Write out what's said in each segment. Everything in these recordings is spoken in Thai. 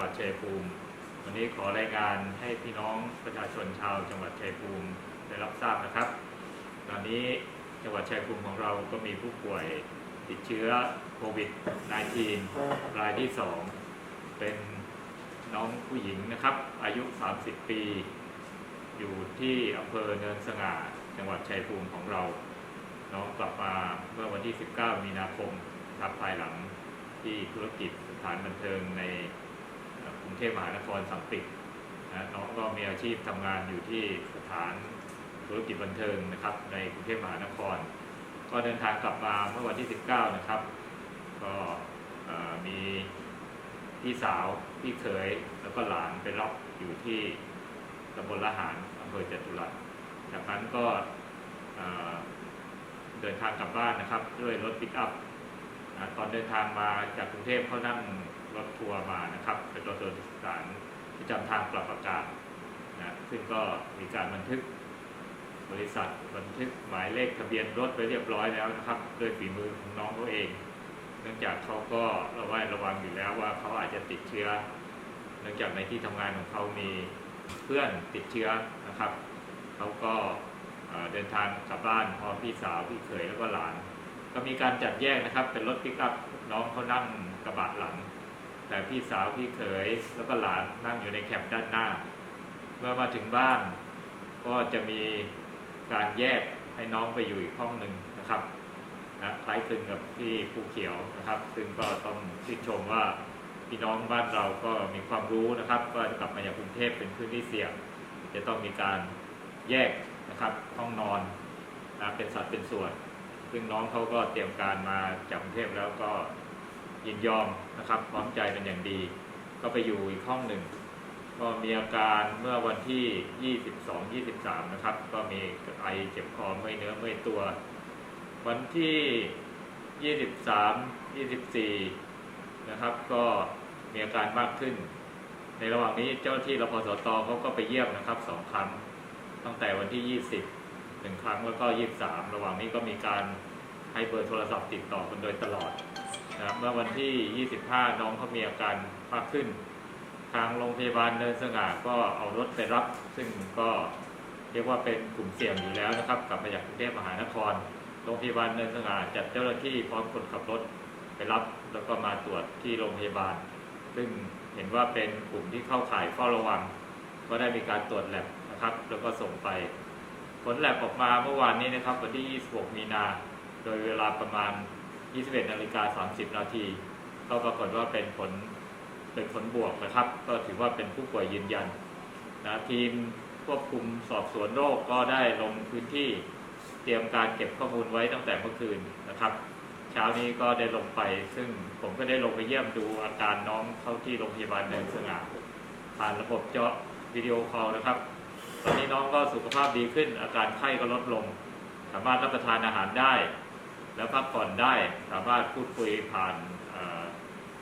วัดชัยภูมิ วันนี้ขอรายงานให้พี่น้องประชาชนชาวจังหวัดชัยภูมิได้รับทราบนะครับ ตอนนี้จังหวัดชัยภูมิของเราก็มีผู้ป่วยติดเชื้อโควิด -19 รายที่ 2 เป็นน้องผู้หญิงนะครับ อายุ 30 ปี อยู่ที่อำเภอเนินสง่า จังหวัดชัยภูมิของเรา น้องกลับมาเมื่อวันที่ 19 มีนาคมครับภายหลังที่ธุรกิจสถานบันเทิงใน กรุงเทพมหานครสังปินะน้องก็มีอาชีพทำงานอยู่ที่สถานธุรกิจบันเทิงนะครับ ในกรุงเทพมหานคร ก็เดินทางกลับมาเมื่อวันที่ 19 นะครับ ก็มีพี่สาวพี่เขยแล้วก็หลานไปรับอยู่ที่ตำบลละหารอำเภอจตุรัสจากนั้นก็เดินทางกลับบ้านนะครับ ด้วยรถปิกอัพตอนเดินทางมาจากกรุงเทพเขานั่ง รถทัวร์มานะครับ เป็นรถโดยสารประจำทางปรับอากาศนะซึ่งก็มีการบันทึกบริษัทบันทึกหมายเลขทะเบียนรถไปเรียบร้อยแล้วนะครับด้วยฝีมือของน้องเขาเอง เนื่องจากเขาก็ระแวดระวังอยู่แล้วว่าเขาอาจจะติดเชื้อ เนื่องจากในที่ทำงานของเขามีเพื่อนติดเชื้อนะครับเขาก็เอ่อเดินทางกลับบ้านพร้อมพี่สาวพี่เขยแล้วก็หลาน ก็มีการจัดแยกนะครับ เป็นรถปิกอัพน้องเขานั่งกระบะหลัง แต่พี่สาวพี่เขยแล้วก็หลานนั่งอยู่ในแคมป์ด้านหน้า เมื่อมาถึงบ้าน ก็จะมีการแยกให้น้องไปอยู่อีกห้องหนึ่งนะครับนะคล้ายคลึงกับที่ภูเขียวนะครับ ซึ่งก็ต้องชื่นชมว่าพี่น้องบ้านเราก็มีความรู้นะครับก็กลับมาจากกรุงเทพเป็นพื้นที่เสี่ยง จะต้องมีการแยกนะครับห้องนอนนะเป็นสัดเป็นส่วน ซึ่งน้องเขาก็เตรียมการมาจากกรุงเทพแล้วก็ ยินยอมนะครับพร้อมใจเป็นอย่างดี ก็ไปอยู่อีกห้องหนึ่ง ก็มีอาการเมื่อวันที่ 22 23 นะครับ ก็มีไอเจ็บคอเมื่อยเนื้อเมื่อยตัว วันที่ 23 24 นะครับ ก็มีอาการมากขึ้น ในระหว่างนี้เจ้าหน้าที่รพสตเขาก็ไปเยี่ยมนะครับสองครั้งตั้งแต่วันที่ 20หนึ่งครั้งแล้วก็ 23 ระหว่างนี้ก็มีการให้เบอร์โทรศัพท์ติดต่อกันโดยตลอด นะครับเมื่อวันที่ 25 น้องเขามีอาการมากขึ้น ทางโรงพยาบาลเนินสง่าก็เอารถไปรับ ซึ่งก็เรียกว่าเป็นกลุ่มเสี่ยงอยู่แล้วนะครับ กลับมาจากกรุงเทพมหานคร โรงพยาบาลเนินสง่าจัดเจ้าหน้าที่พร้อมคนขับรถไปรับ แล้วก็มาตรวจที่โรงพยาบาล ซึ่งเห็นว่าเป็นกลุ่มที่เข้าข่ายเฝ้าระวัง ก็ได้มีการตรวจแลบนะครับ แล้วก็ส่งไป ผลแลบออกมาเมื่อวานนี้นะครับวันที่ 26 มีนา โดยเวลาประมาณ 21นาฬิกา30 นาที ก็ปรากฏว่าเป็นผลเป็นผลบวกนะครับ ก็ถือว่าเป็นผู้ป่วยยืนยันนะทีมควบคุมสอบสวนโรคก็ได้ลงพื้นที่เตรียมการเก็บข้อมูลไว้ตั้งแต่เมื่อคืนนะครับ เช้านี้ก็ได้ลงไป ซึ่งผมก็ได้ลงไปเยี่ยมดูอาการน้องเข้าที่โรงพยาบาลเนินสง่าผ่านระบบเจาะวิดีโอคอลนะครับ ตอนนี้น้องก็สุขภาพดีขึ้น อาการไข้ก็ลดลง สามารถรับประทานอาหารได้ แล้วพักผ่อนได้สามารถพูดคุยผ่าน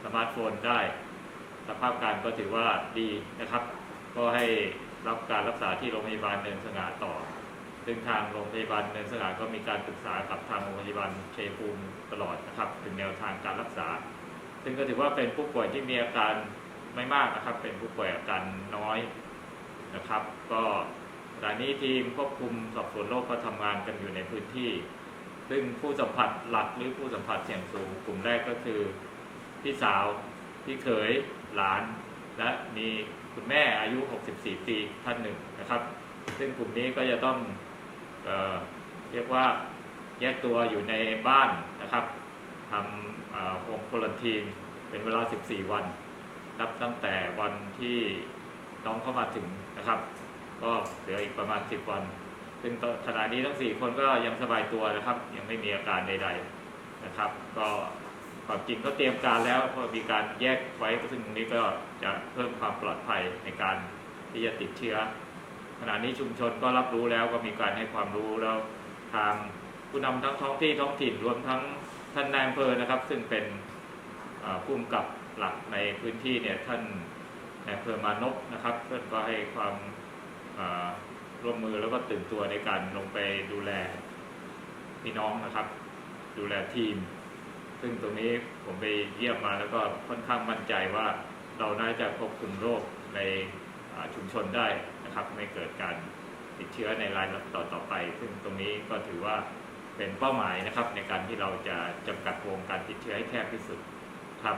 สมาร์ทโฟนได้ สภาพการก็ถือว่าดีนะครับ ก็ให้รับการรักษาที่โรงพยาบาลเนินสง่าต่อ ซึ่งทางโรงพยาบาลเนินสง่าก็มีการปรึกษากับทางโรงพยาบาลเชยภูมิตลอดนะครับ ถึงแนวทางการรักษา ซึ่งก็ถือว่าเป็นผู้ป่วยที่มีอาการไม่มากนะครับ เป็นผู้ป่วยอาการน้อยนะครับ ก็ขณะนี้ทีมควบคุมสอบสวนโรคก็ทำงานกันอยู่ในพื้นที่ ซึ่งผู้สัมผัสหลักหรือผู้สัมผัสเสี่ยงสูง กลุ่มแรกก็คือพี่สาวพี่เขยหลาน และมีคุณแม่อายุ 64 ปีท่านหนึ่งนะครับ ซึ่งกลุ่มนี้ก็จะต้องเออเรียกว่าแยกตัวอยู่ในบ้านนะครับทำโฮมควอนทีนเป็นเวลา 14 วัน นับตั้งแต่วันที่น้องเข้ามาถึงนะครับ ก็เหลืออีกประมาณ 10 วัน ซึ่งขณะนี้ทั้ง4คนก็ยังสบายตัวนะครับ ยังไม่มีอาการใด ๆนะครับ ก็ความจริงก็เตรียมการแล้วก็มีการแยกไว้ซึ่งตรงนี้ก็จะเพิ่มความปลอดภัยในการที่จะติดเชื้อ ขณะนี้ชุมชนก็รับรู้แล้วก็มีการให้ความรู้แล้วทางผู้นำทั้งท้องที่ท้องถิ่นรวมทั้งท่านนายอำเภอนะครับ ซึ่งเป็นผู้กำกับหลักในพื้นที่เนี่ยท่านนายอำเภอมานพนะครับเพื่อนก็ให้ความอ่อ ร่วมมือแล้วก็ตื่นตัวในการลงไปดูแลพี่น้องนะครับ ดูแลทีม ซึ่งตรงนี้ผมไปเยี่ยมมาแล้วก็ค่อนข้างมั่นใจว่าเราน่าจะควบคุมโรคในชุมชนได้นะครับ ไม่เกิดการติดเชื้อในรายต่อต่อไป ซึ่งตรงนี้ก็ถือว่าเป็นเป้าหมายนะครับ ในการที่เราจะจำกัดวงการติดเชื้อให้แคบที่สุดครับ